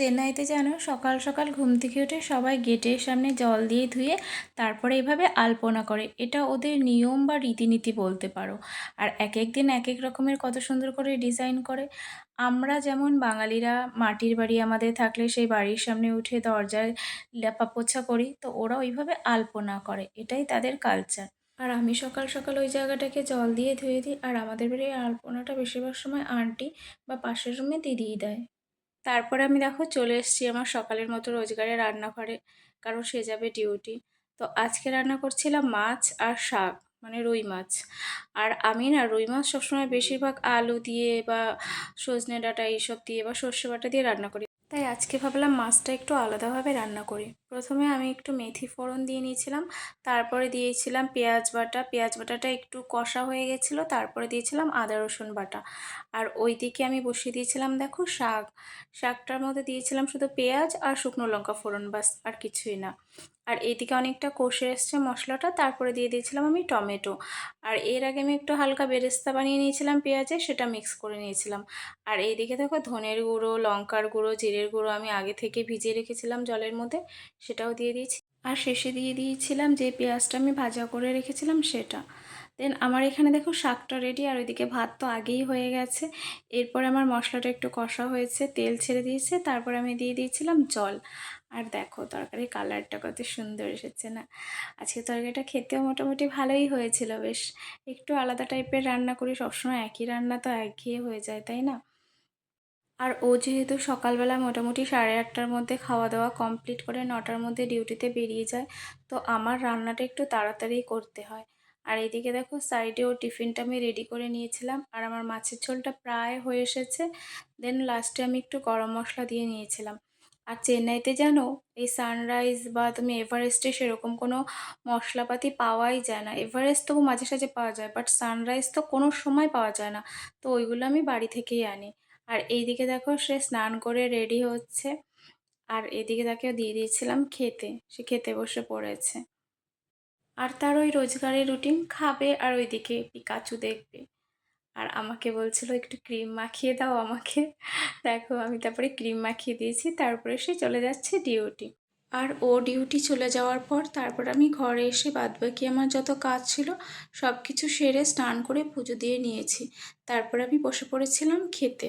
চেন্নাইতে যেন সকাল সকাল ঘুম থেকে উঠে সবাই গেটের সামনে জল দিয়ে ধুয়ে তারপরে এভাবে আলপনা করে। এটা ওদের নিয়ম বা রীতিনীতি বলতে পারো। আর এক এক দিন এক এক রকমের কত সুন্দর করে ডিজাইন করে। আমরা যেমন বাঙালিরা মাটির বাড়ি আমাদের থাকলে সেই বাড়ির সামনে উঠে দরজায় লেপা পোছা করি, তো ওরা ওইভাবে আলপনা করে। এটাই তাদের কালচার আর আমি সকাল সকাল ওই জায়গাটাকে জল দিয়ে ধুয়ে দিই, আর আমাদের বাড়ির আলপনাটা বেশিরভাগ সময় আন্টি বা পাশের রুমে দিদিই দেয়। তারপরে আমি দেখো চলে এসেছি আমার সকালের মতো রোজগারে রান্নাঘরে, কারণ সে যাবে ডিউটি তো আজকে রান্না করছিলাম মাছ আর শাক মানে রুই মাছ। আর আমি না রুই মাছ সবসময় বেশিরভাগ আলু দিয়ে বা সজনে ডাঁটা এইসব দিয়ে বা সর্ষে বাটা দিয়ে রান্না করি। তাই আজকে ভাবলাম মাছটা একটু আলাদাভাবে রান্না করি। প্রথমে আমি একটু মেথি ফোড়ন দিয়ে নিয়েছিলাম, তারপরে দিয়েছিলাম পেঁয়াজ বাটা। পেঁয়াজ বাটাটা একটু কষা হয়ে গেছিল, তারপরে দিয়েছিলাম আদা, রসুন বাটা। আর ওই দিকে আমি বসিয়ে দিয়েছিলাম দেখো শাক। শাকটার মধ্যে দিয়েছিলাম শুধু পেঁয়াজ আর শুকনো লঙ্কা ফোড়ন বাস আর কিছুই না। আর এইদিকে অনেকটা কষে এসছে মশলাটা, তারপরে দিয়ে দিয়েছিলাম আমি টমেটো। আর এর আগে আমি একটু হালকা বেরেস্তা বানিয়ে নিয়েছিলাম পেঁয়াজে, সেটা মিক্স করে নিয়েছিলাম। আর এইদিকে দেখো ধনের গুঁড়ো, লঙ্কার গুঁড়ো, জিরের গুঁড়ো আমি আগে থেকে ভিজিয়ে রেখেছিলাম জলের মধ্যে। সেটাও দিয়ে দিয়েছি। আর শেষে দিয়ে দিয়েছিলাম যে পেঁয়াজটা আমি ভাজা করে রেখেছিলাম সেটা। দেন আমার এখানে দেখো শাকটা রেডি আর ওইদিকে ভাত তো আগেই হয়ে গেছে। এরপরে আমার মশলাটা একটু কষা হয়েছে, তেল ছেড়ে দিয়েছে, তারপর আমি দিয়ে দিয়েছিলাম জল। আর দেখো তরকারির কালারটা কত সুন্দর এসেছে না? আজকে তরকারিটা খেতেও মোটামুটি ভালোই হয়েছিল বেশ। একটু আলাদা টাইপের রান্না করি, সবসময় একই রান্না তো একঘেয়ে হয়ে যায়, তাই না? আর ও যেহেতু সকালবেলা মোটামুটি সাড়ে আটটার মধ্যে খাওয়া দাওয়া কমপ্লিট করে নটার মধ্যে ডিউটিতে বেরিয়ে যায়, তো আমার রান্নাটা একটু তাড়াতাড়ি করতে হয়। আর এদিকে দেখো সাইডে ও টিফিনটা আমি রেডি করে নিয়েছিলাম, আর আমার মাছের ঝোলটা প্রায় হয়ে এসেছে, দেন লাস্টে আমি একটু গরম মশলা দিয়ে নিয়েছিলাম। আর চেন্নাইতে জানো এই সানরাইজ বা তুমি এভারেস্টে সেরকম কোনো মশলাপাতি পাওয়াই যায় না। এভারেস্ট তবু মাঝে সাঝে পাওয়া যায়, বাট সানরাইজ তো কোনো সময় পাওয়া যায় না, তো ওইগুলো আমি বাড়ি থেকেই আনি। আর এইদিকে দেখো সে স্নান করে রেডি হচ্ছে। আর এদিকে তাকে দিয়ে দিয়েছিলাম খেতে, সে খেতে বসে পড়েছে। আর তার ওই রোজগারের রুটিন খাবে আর ওইদিকে পিকাচু দেখবে। আর আমাকে বলছিল, একটু ক্রিম মাখিয়ে দাও আমাকে। দেখো আমি তারপরে ক্রিম মাখিয়ে দিয়েছি, তারপরে সে চলে যাচ্ছে ডিউটি আর ও ডিউটি চলে যাওয়ার পর তারপর আমি ঘরে এসে বাদবাকি আমার যত কাজ ছিল সব কিছু সেরে স্নান করে পুজো দিয়ে নিয়েছি। তারপর আমি বসে পড়েছিলাম খেতে।